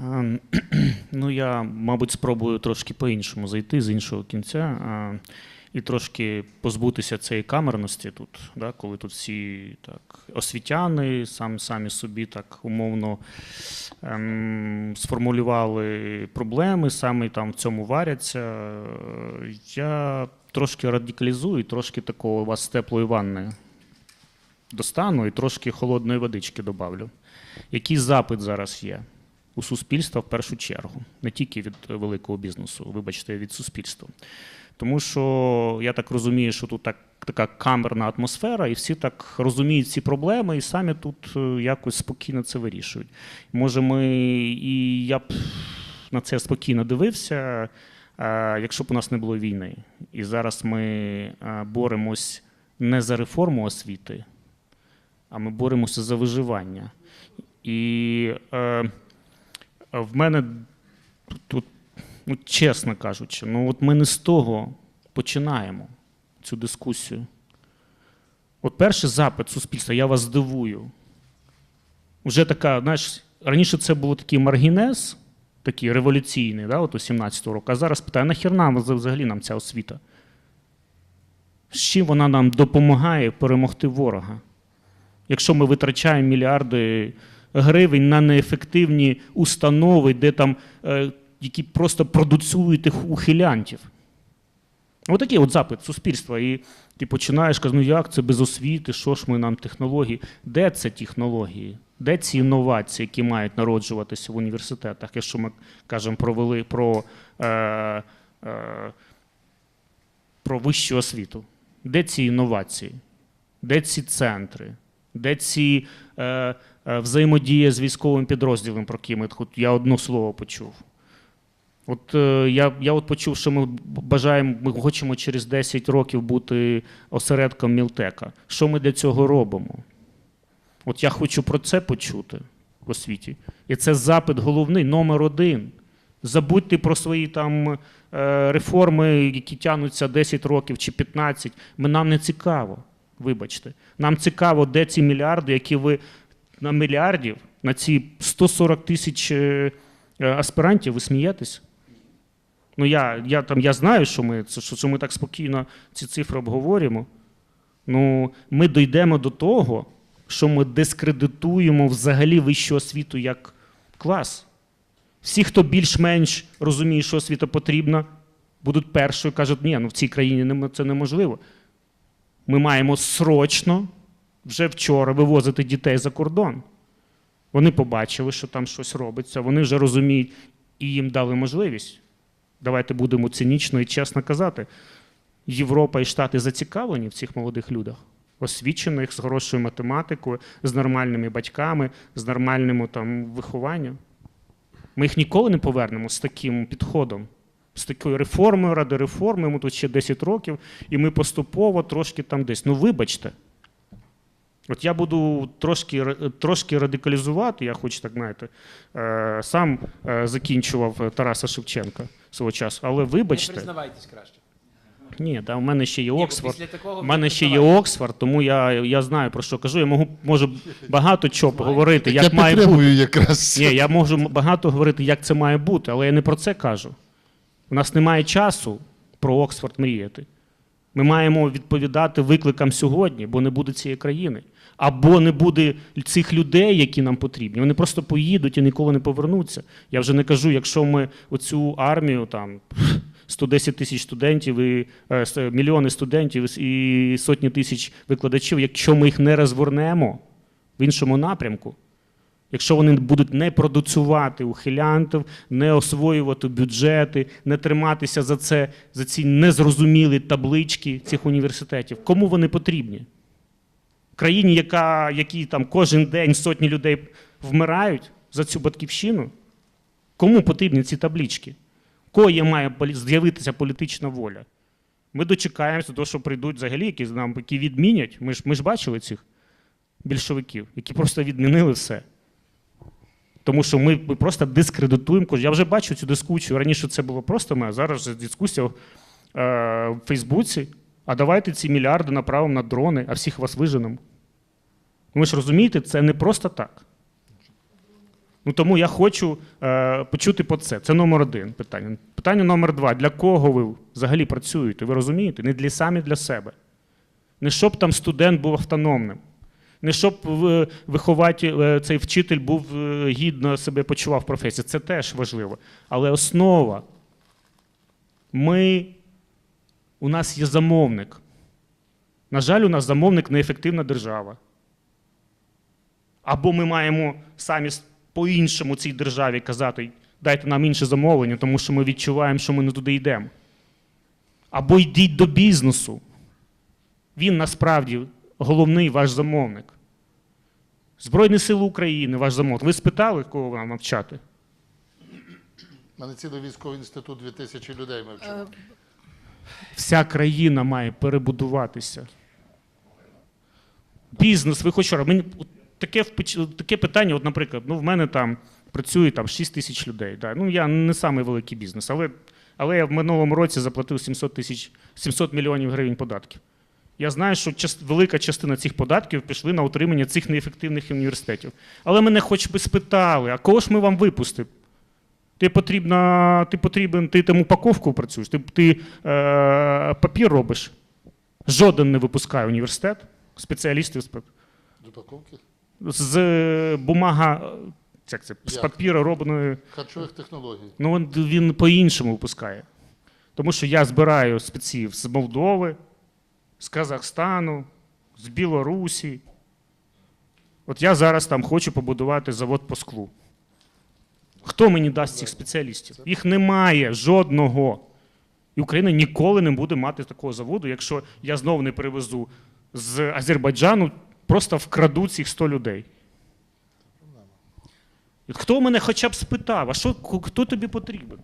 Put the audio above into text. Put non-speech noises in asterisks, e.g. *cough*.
Ем, *clears throat* Ну, я, мабуть, спробую трошки по-іншому зайти з іншого кінця і трошки позбутися цієї камерності тут, да, коли тут всі так, освітяни сам, самі собі так умовно ем, сформулювали проблеми, саме там в цьому варяться. Я трошки радикалізую, трошки такого у вас теплої ванни достану і трошки холодної водички добавлю. Який запит зараз є? У суспільства в першу чергу, не тільки від великого бізнесу, вибачте, від суспільства. Тому що я так розумію, що тут так, така камерна атмосфера, і всі так розуміють ці проблеми, і самі тут е, якось спокійно це вирішують. Може, ми і я б на це спокійно дивився, е, якщо б у нас не було війни. І зараз ми е, боремось не за реформу освіти, а ми боремося за виживання. І е, в мене тут, ну, чесно кажучи, ну от ми не з того починаємо цю дискусію. От перший запит суспільства, я вас здивую. Уже така, знаєш, раніше це був такий маргінез, такий революційний, да, от у 17-го року, а зараз питає, нахер нам взагалі нам ця освіта? З чим вона нам допомагає перемогти ворога? Якщо ми витрачаємо мільярди гривень на неефективні установи, де там, е, які просто продуцюють тих ухилянтів. Отакий от запит суспільства. І ти починаєш казати, ну як це без освіти, що ж ми нам технології? Де це технології? Де ці інновації, які мають народжуватися в університетах, якщо ми кажемо про, вели, про, е, е, про вищу освіту? Де ці інновації? Де ці центри? Де ці е, взаємодія з військовим підрозділом, про хоч я одно слово почув? От е, я, я от почув, що ми бажаємо, ми хочемо через 10 років бути осередком Мілтека. Що ми для цього робимо? От я хочу про це почути в освіті. І це запит головний, номер один. Забудьте про свої там е, реформи, які тягнуться 10 років чи 15. Ми нам не цікаво. Вибачте, нам цікаво, де ці мільярди, які ви на мільярдів, на ці 140 тисяч е, е, аспірантів, ви смієтесь? Ну, я, я, там, я знаю, що ми, що, що ми так спокійно ці цифри обговорюємо. Ну, ми дійдемо до того, що ми дискредитуємо взагалі вищу освіту як клас. Всі, хто більш-менш розуміє, що освіта потрібна, будуть першою, кажуть, ні, ну в цій країні це неможливо. Ми маємо срочно, вже вчора, вивозити дітей за кордон. Вони побачили, що там щось робиться, вони вже розуміють і їм дали можливість. Давайте будемо цинічно і чесно казати. Європа і Штати зацікавлені в цих молодих людях, освічених з хорошою математикою, з нормальними батьками, з нормальним там, вихованням. Ми їх ніколи не повернемо з таким підходом, з такою реформою ради реформи. Йому тут ще 10 років, і ми поступово трошки там десь. Ну, вибачте. От я буду трошки, трошки радикалізувати, я хочу так знаєте, е, сам е, закінчував Тараса Шевченка свого часу, але Не вибачте, признавайтесь краще. ні, та в мене ще є Оксфорд. У мене ще є. Оксфорд, тому я, я знаю про що кажу. Я можу, можу багато чого говорити, я має бути. якраз. Ні, я можу багато говорити, як це має бути, але я не про це кажу. У нас немає часу про Оксфорд мріяти. Ми маємо відповідати викликам сьогодні, бо не буде цієї країни. Або не буде цих людей, які нам потрібні. Вони просто поїдуть і ніколи не повернуться. Я вже не кажу, якщо ми оцю армію там 110 тисяч студентів і е, мільйони студентів і сотні тисяч викладачів, якщо ми їх не розвернемо в іншому напрямку, Якщо вони будуть не продуцювати ухилянтів, не освоювати бюджети, не триматися за це, за ці незрозумілі таблички цих університетів, кому вони потрібні? Країні, яка, які там кожен день сотні людей вмирають за цю батьківщину? Кому потрібні ці таблички? Кого має з'явитися політична воля? Ми дочекаємося того, що прийдуть взагалі, які нам які відмінять. Ми ж, ми ж бачили цих більшовиків, які просто відмінили все. Тому що ми, ми просто дискредитуємо. Я вже бачу цю дискусію. Раніше це було просто моя, зараз вже дискусія е, в Фейсбуці. А давайте ці мільярди направимо на дрони, а всіх вас виженемо. Ви ж розумієте, це не просто так. Ну тому я хочу е, почути по це. Це номер один питання. Питання номер два. Для кого ви взагалі працюєте? Ви розумієте? Не для самі для себе. Не щоб там студент був автономним. Не щоб вихователь, е, цей вчитель був е, гідно себе почував в професії. Це теж важливо. Але основа. Ми, у нас є замовник. На жаль, у нас замовник неефективна держава. Або ми маємо самі по-іншому цій державі казати, дайте нам інше замовлення, тому що ми відчуваємо, що ми не туди йдемо. Або йдіть до бізнесу. Він насправді головний ваш замовник. Збройні Сили України, ваш замовник. Ви спитали, кого вам навчати? У мене цілий військовий інститут 2000 людей ми. Е, Вся країна має перебудуватися. Бізнес, ви хоч мені таке, таке питання, от, наприклад, ну, в мене там працює там 6 тисяч людей. Да. Ну, я не самий великий бізнес, але, але я в минулому році заплатив 700, тисяч, 700 мільйонів гривень податків. Я знаю, що част- велика частина цих податків пішли на утримання цих неефективних університетів. Але мене хоч би спитали, а кого ж ми вам випустимо? Ти потрібна, ти потрібен, ти там упаковку працюєш, ти, ти е, папір робиш. Жоден не випускає університет, спеціалістів з, упаковки з е, бумага, як це, з папіру робленої. харчових технологій. Ну, він, він по-іншому випускає. Тому що я збираю спеців з Молдови, з Казахстану, з Білорусі. От я зараз там хочу побудувати завод по склу. Хто мені дасть цих спеціалістів? Їх немає жодного. І Україна ніколи не буде мати такого заводу, якщо я знову не привезу з Азербайджану, просто вкраду цих 100 людей. Хто мене хоча б спитав, а що, хто тобі потрібен?